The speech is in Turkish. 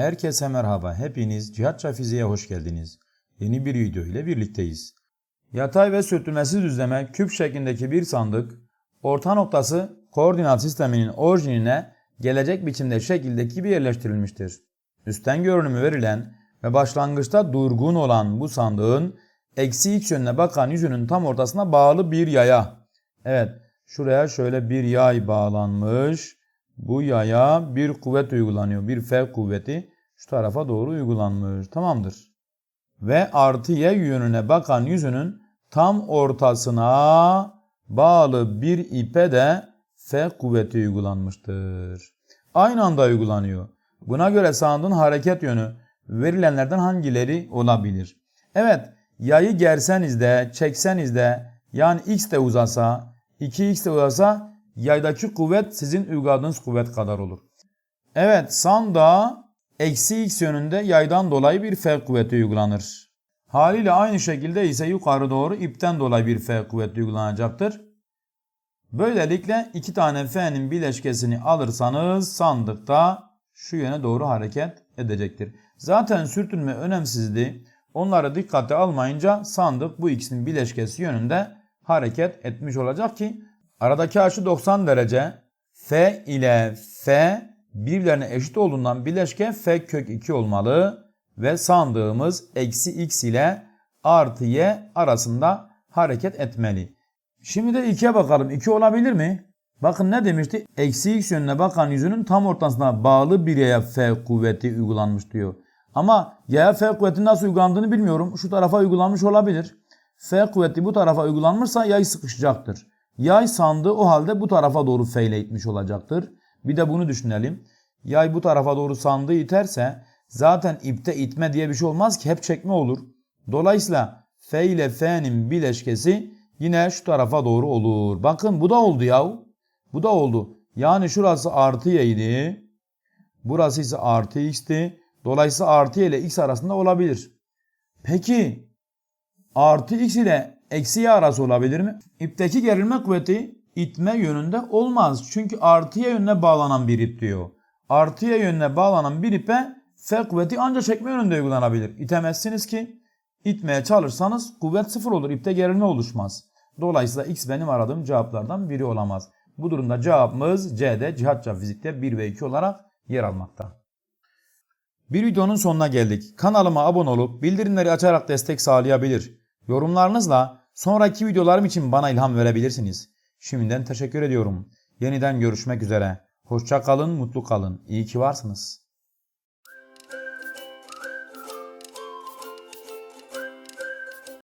Herkese merhaba. Hepiniz Cihatça Fiziğe hoş geldiniz. Yeni bir video ile birlikteyiz. Yatay ve sürtünmesiz düzleme küp şeklindeki bir sandık, orta noktası koordinat sisteminin orijinine gelecek biçimde şekildeki gibi yerleştirilmiştir. Üstten görünümü verilen ve başlangıçta durgun olan bu sandığın eksi x yönüne bakan yüzünün tam ortasına bağlı bir yaya. Evet, şuraya şöyle bir yay bağlanmış. Bu yaya bir kuvvet uygulanıyor. Bir F kuvveti şu tarafa doğru uygulanmış. Tamamdır. Ve artı y yönüne bakan yüzünün tam ortasına bağlı bir ipe de F kuvveti uygulanmıştır. Aynı anda uygulanıyor. Buna göre sandığın hareket yönü verilenlerden hangileri olabilir? Evet, yayı gerseniz de, çekseniz de, yani x de uzasa, 2x de uzasa yaydaki kuvvet sizin uyguladığınız kuvvet kadar olur. Evet, sanda eksi x yönünde yaydan dolayı bir F kuvveti uygulanır. Haliyle aynı şekilde ise yukarı doğru ipten dolayı bir F kuvveti uygulanacaktır. Böylelikle iki tane F'nin bileşkesini alırsanız sandıkta şu yöne doğru hareket edecektir. Zaten sürtünme önemsizdi. Onları dikkate almayınca sandık bu ikisinin bileşkesi yönünde hareket etmiş olacak ki aradaki açı 90 derece. F ile F birbirlerine eşit olduğundan bileşke F kök 2 olmalı ve sandığımız eksi x ile artı y arasında hareket etmeli. Şimdi de 2'ye bakalım. 2 olabilir mi? Bakın ne demişti? Eksi x yönüne bakan yüzünün tam ortasına bağlı bir yaya F kuvveti uygulanmış diyor. Ama yaya F kuvveti nasıl uygulandığını bilmiyorum. Şu tarafa uygulanmış olabilir. F kuvveti bu tarafa uygulanmışsa yay sıkışacaktır. Yay sandığı o halde bu tarafa doğru F ile itmiş olacaktır. Bir de bunu düşünelim. Yay bu tarafa doğru sandığı iterse zaten ipte itme diye bir şey olmaz ki hep çekme olur. Dolayısıyla F ile F'nin bileşkesi yine şu tarafa doğru olur. Bakın bu da oldu yahu. Bu da oldu. Yani şurası artı y'ydi. Burası ise artı x'ti. Dolayısıyla artı y ile x arasında olabilir. Peki artı x ile eksi y arası olabilir mi? İpteki gerilme kuvveti itme yönünde olmaz. Çünkü artı y yönüne bağlanan bir ip diyor. Artı y yönüne bağlanan bir ipe F kuvveti ancak çekme yönünde uygulanabilir. İtemezsiniz ki itmeye çalışsanız kuvvet sıfır olur. İpte gerilme oluşmaz. Dolayısıyla x benim aradığım cevaplardan biri olamaz. Bu durumda cevabımız C'de cihatça fizikte 1 ve 2 olarak yer almakta. Bir videonun sonuna geldik. Kanalıma abone olup bildirimleri açarak destek sağlayabilir. Yorumlarınızla sonraki videolarım için bana ilham verebilirsiniz. Şimdiden teşekkür ediyorum. Yeniden görüşmek üzere. Hoşça kalın, mutlu kalın. İyi ki varsınız.